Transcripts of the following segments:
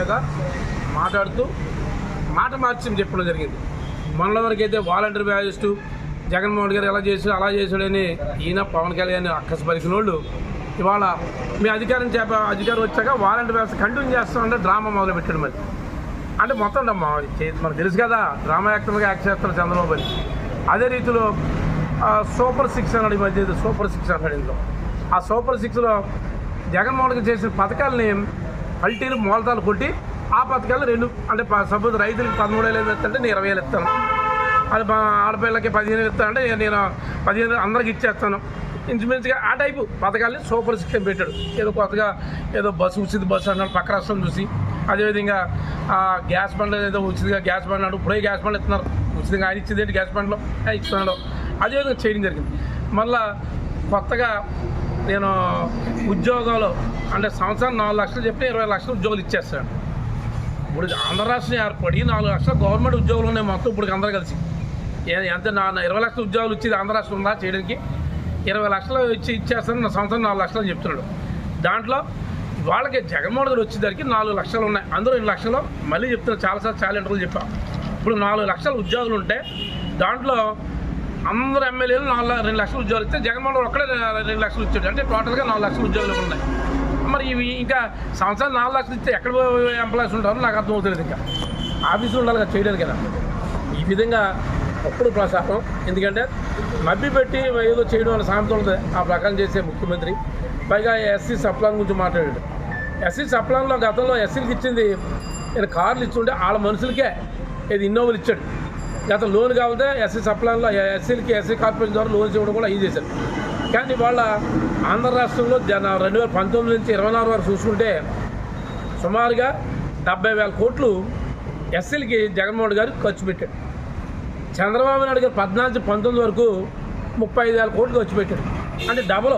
మీద మాట్లాడుతూ మాట మార్చి చెప్పడం జరిగింది. మనలో వరకు అయితే వాలంటీర్ బ్యాజిస్టు జగన్మోహన్ గారు ఎలా చేసాడు అలా చేశాడని ఈయన పవన్ కళ్యాణ్ అక్కస పలికిన వాళ్ళు ఇవాళ మీ అధికారం చేప అధికారం వచ్చాక వాలంటీర్ వ్యవస్థ కంటిన్యూ చేస్తామంటే డ్రామా మొదలు పెట్టాడు మరి. అంటే మొత్తం మనకు తెలుసు కదా డ్రామా యాక్టర్గా యాక్ట్ చేస్తారు చంద్రబాబు అని. అదే రీతిలో సూపర్ సిక్స్ అన్నాడు ఈ మధ్య సూపర్ సిక్స్ అన్నాడు ఇందులో. ఆ సూపర్ సిక్స్లో జగన్మోహన్ గారు చేసిన పథకాలని పల్టీలు మూలతాలు కొట్టి ఆ పథకాలు రెండు అంటే సపోజ్ రైతులకు పదమూడు వేలు ఇస్తానంటే నేను ఇరవై వేలు ఇస్తాను. అది ఆడపిల్లకి పదిహేను ఇస్తానంటే నేను పదిహేను అందరికి ఇచ్చేస్తాను. ఇంచుమించుగా ఆ టైపు పథకాలని సూపర్ సిక్స్ పెట్టాడు. ఏదో కొత్తగా ఏదో బస్సు ఉచిత బస్సు అన్నాడు పక్క రాష్ట్రం చూసి. అదేవిధంగా ఆ గ్యాస్ బండ్లు ఏదో ఉచితంగా గ్యాస్ బండ్ అన్నాడు. ఇప్పుడే గ్యాస్ బండ్లు ఇస్తున్నారు. ఉచితంగా ఆయన ఇచ్చింది ఏంటి గ్యాస్ బండ్లో? ఇస్తున్నాడు. అదేవిధంగా చేయడం జరిగింది. మళ్ళా కొత్తగా నేను ఉద్యోగాలు అంటే సంవత్సరం నాలుగు లక్షలు చెప్తే ఇరవై లక్షలు ఉద్యోగాలు ఇచ్చేస్తాడు ఇప్పుడు ఆంధ్ర రాష్ట్రం ఏర్పడి నాలుగు లక్షల గవర్నమెంట్ ఉద్యోగులు ఉన్నాయి మొత్తం ఇప్పుడు అందరూ కలిసి. ఎంత నా ఇరవై లక్షల ఉద్యోగాలు ఇచ్చేది ఆంధ్ర రాష్ట్రం ఉందా చేయడానికి? ఇరవై లక్షలు ఇచ్చి ఇచ్చేస్తాను నా సంవత్సరం నాలుగు లక్షలు అని చెప్తున్నాడు. దాంట్లో వాళ్ళకి జగన్మోహన్ గారు వచ్చేసరికి నాలుగు లక్షలు ఉన్నాయి. అందరూ రెండు లక్షలు మళ్ళీ చెప్తున్నారు చాలాసార్లు చాలా ఇంటర్వ్యూలు చెప్పాను ఇప్పుడు నాలుగు లక్షల ఉద్యోగులు ఉంటే దాంట్లో అందరు ఎమ్మెల్యేలు నాలుగు రెండు లక్షల ఉద్యోగాలు ఇస్తే జగన్మోహన్ ఒక్కడే రెండు లక్షలు ఇచ్చాడు. అంటే టోటల్గా నాలుగు లక్షల ఉద్యోగాలు ఉన్నాయి. మరి ఇవి ఇంకా సంవత్సరం నాలుగు లక్షలు ఇస్తే ఎక్కడ ఎంప్లాయీస్ ఉంటారో నాకు అర్థమవుతుంది ఇంకా. ఆఫీసులు ఉండాలి కదా చేయలేదు కదా. ఈ విధంగా అప్పుడు ప్రసారం ఎందుకంటే మబ్బి పెట్టి ఏదో చేయడం వల్ల సామెత ఉంటుంది ఆ ప్రకారం చేసే ముఖ్యమంత్రి. పైగా ఎస్సీ సప్లాన్ గురించి మాట్లాడాడు. ఎస్సీ సప్లాన్లో గతంలో ఎస్సీలకు ఇచ్చింది నేను కార్లు ఇచ్చుంటే వాళ్ళ మనుషులకే ఇది ఇన్నోవలు ఇచ్చాడు. గత లోన్ కావాలంటే ఎస్సీ సప్లాన్లో ఎస్సీలకి ఎస్సీ కార్పొరేషన్ ద్వారా లోన్స్ ఇవ్వడం కూడా ఇది చేశారు. కానీ వాళ్ళ ఆంధ్ర రాష్ట్రంలో రెండు వేల పంతొమ్మిది నుంచి ఇరవై నాలుగు వరకు చూసుకుంటే సుమారుగా డెబ్బై వేల కోట్లు ఎస్సీలకి జగన్మోహన్ గారు ఖర్చు పెట్టాడు చంద్రబాబు నాయుడు గారు పద్నాలుగు పంతొమ్మిది వరకు ముప్పై ఐదు వేల కోట్లు ఖర్చు పెట్టాడు అంటే డబల్.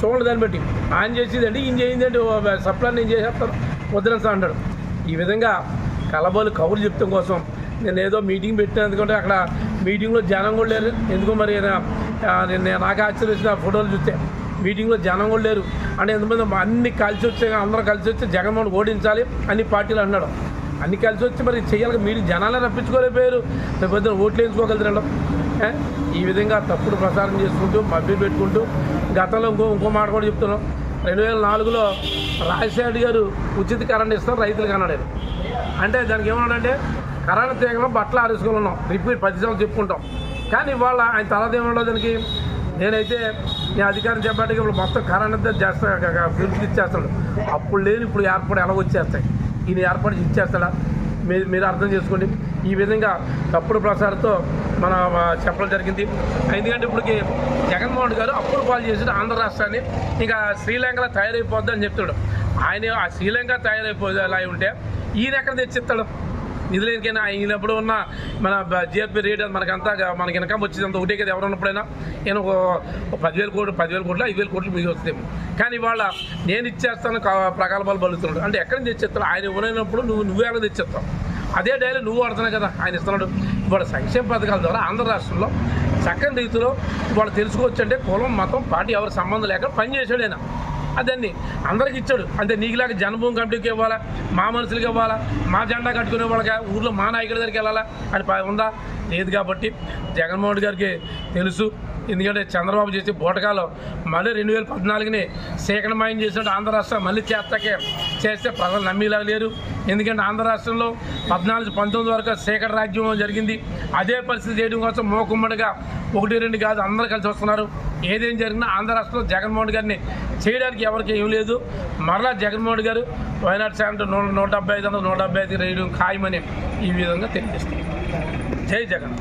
చూడండి దాన్ని బట్టి. ఆయన చేసేదండి ఈయన చేయిందండి అంటే సప్లై నేను చేసేస్తాను వదిలేస్తా అంటాడు. ఈ విధంగా కలబోలు కబుర్లు చెప్తాం కోసం నేను ఏదో మీటింగ్ పెట్టాను ఎందుకంటే అక్కడ మీటింగ్లో జనం కూడా లేరు. ఎందుకో మరి నేను నాకు ఆశ్చర్యం వచ్చిన ఫోటోలు చూస్తే. మీటింగ్లో జనం కూడా లేరు. అంటే ఎంతమంది అన్ని కలిసి వచ్చే అందరూ కలిసి వచ్చి జగన్మోహన్ ఓడించాలి అన్ని పార్టీలు అన్నాడు. అన్ని కలిసి వచ్చి మరి చేయాలి మీరు జనాలే రప్పించుకోలేకపోయారు. రేపు పొద్దున ఓట్లు వేయించుకోగలుగుతారు ఈ విధంగా తప్పుడు ప్రసారం చేసుకుంటూ మభ్య పెట్టుకుంటూ గతంలో ఇంకో ఇంకో మాట కూడా చెప్తున్నాం. రెండు వేల నాలుగులో రాజశేఖర్ గారు ఉచిత కరెంట్ ఇస్తారు రైతులకు అన్నాడు అంటే దానికి ఏమన్నాడంటే కరెంట్ తీగలో బట్టలు ఆరేసుకుని ఉన్నాం. రిపీట్ ప్రతిసారి చెప్పుకుంటాం. కానీ ఇవాళ ఆయన తర్వాత దానికి నేనైతే నేను అధికారం చెప్పడానికి ఇప్పుడు మొత్తం కరెంట్ చేస్తా ఫిల్మ్స్ ఇచ్చేస్తాడు. అప్పుడు లేని ఇప్పుడు ఏర్పాటు ఎలా వచ్చేస్తాయి. ఈయన ఏర్పాటు ఇచ్చేస్తాడా? మీరు మీరు అర్థం చేసుకోండి. ఈ విధంగా తప్పుడు ప్రసారంతో మన చెప్పడం జరిగింది. ఎందుకంటే ఇప్పటికి జగన్మోహన్ గారు అప్పుడు పాలు చేసిన ఆంధ్ర రాష్ట్రాన్ని. ఇంకా శ్రీలంకలో తయారైపోద్దని చెప్తాడు ఆయన ఆ శ్రీలంక తయారైపోతే అలా ఉంటే ఈయన ఎక్కడ తెచ్చిస్తాడు? నిధులేనికైనా ఈయనప్పుడు ఉన్న మన జిఎఫ్పి రేట్ మనకంతా మనకి ఇన్కమ్ వచ్చింది అంత ఒకటే కదా ఎవరు ఉన్నప్పుడైనా. నేను ఒక పదివేల కోట్లు పదివేల కోట్లు ఐదు వేల కోట్లు మిగిలి వస్తాయి. కానీ ఇవాళ నేను ఇచ్చేస్తాను ప్రకల్పాలు బలుతున్నాడు. అంటే ఎక్కడి నుంచి తెచ్చేస్తాడు? ఆయన ఇవ్వలేనప్పుడు నువ్వు నువ్వే అలా తెచ్చేస్తావు. అదే డైలీ నువ్వు వాడుతున్నావు కదా ఆయన ఇస్తున్నాడు. ఇవాళ సంక్షేమ పథకాల ద్వారా ఆంధ్ర రాష్ట్రంలో చక్కని రీతిలో ఇవాళ తెలుసుకోవచ్చు అంటే కులం మతం పార్టీ ఎవరి సంబంధం లేక పనిచేసాడు ఆయన. దాన్ని అందరికి ఇచ్చాడు. అంటే నీకులాగా జన్మభూమి కమిటీకి ఇవ్వాలా? మా మనుషులకి ఇవ్వాలా? మా జెండా కట్టుకునే వాళ్ళకి ఊర్లో మా నాయకుడి దగ్గరికి వెళ్ళాలా? అని ఉందా? లేదు కాబట్టి జగన్మోహన్ గారికి తెలుసు. ఎందుకంటే చంద్రబాబు చేసే బోటకాలో మళ్ళీ రెండు వేల పద్నాలుగుని సేకరణమాయం చేసినట్టు ఆంధ్ర రాష్ట్రం మళ్ళీ చేస్తాకే చేస్తే ప్రజలు నమ్మేలా లేరు. ఎందుకంటే ఆంధ్ర రాష్ట్రంలో పద్నాలుగు పంతొమ్మిది వరకు సేకరణ రాజ్యం జరిగింది. అదే పరిస్థితి చేయడం కోసం మోకుమ్మడిగా ఒకటి రెండు కాదు అందరూ కలిసి వస్తున్నారు. ఏదేం జరిగినా ఆంధ్ర రాష్ట్రంలో జగన్మోహన్ గారిని చేయడానికి ఎవరికి ఏం లేదు. మరలా జగన్మోహన్ గారు వైనాడు సెవెంటీ నూట నూట డెబ్బై ఐదు వందల నూట డెబ్బై ఐదు రేయడం ఖాయమని ఈ విధంగా తెలియజేస్తారు జై జగన్.